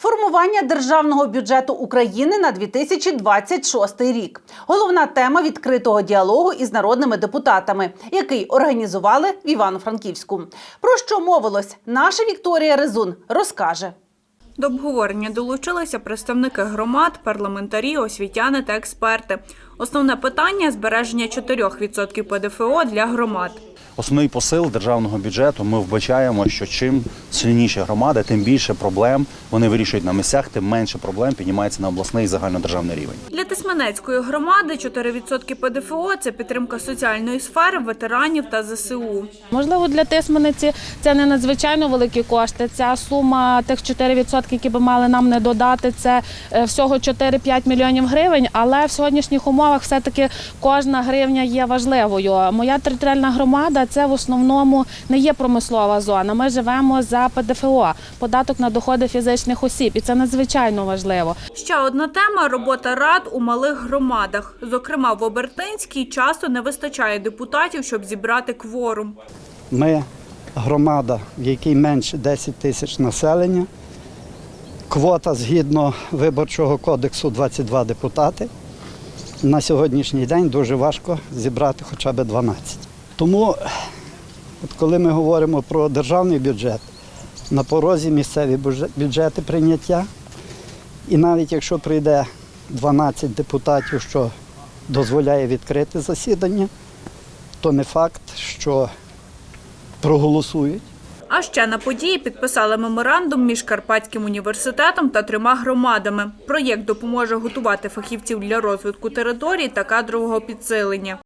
Формування державного бюджету України на 2026 рік. Головна тема відкритого діалогу із народними депутатами, який організували в Івано-Франківську. Про що мовилось, наша Вікторія Резун розкаже. До обговорення долучилися представники громад, парламентарі, освітяни та експерти. Основне питання збереження 4% ПДФО для громад. Основний посил державного бюджету ми вбачаємо, що чим сильніші громади, тим більше проблем вони вирішують на місцях, тим менше проблем піднімається на обласний і загальнодержавний рівень. Для Тисменецької громади 4% ПДФО – це підтримка соціальної сфери, ветеранів та ЗСУ. Можливо, для тисмениці це не надзвичайно великі кошти. Ця сума тих 4%, які би мали нам не додати, це е, всього 4-5 мільйонів гривень. Але в сьогоднішніх умовах все-таки кожна гривня є важливою. Моя територіальна громада це в основному не є промислова зона. Ми живемо за ПДФО, податок на доходи фізичних осіб, і це надзвичайно важливо. Ще одна тема – робота рад у малих громадах. Зокрема, в Обертинській часто не вистачає депутатів, щоб зібрати кворум. Ми громада, в якій менше 10 тисяч населення. Квота згідно виборчого кодексу 22 депутати. На сьогоднішній день дуже важко зібрати хоча б 12. Тому, от коли ми говоримо про державний бюджет, на порозі місцеві бюджети прийняття. І навіть якщо прийде 12 депутатів, що дозволяє відкрити засідання, то не факт, що проголосують. А ще на події підписали меморандум між Карпатським університетом та трьома громадами. Проєкт допоможе готувати фахівців для розвитку територій та кадрового підсилення.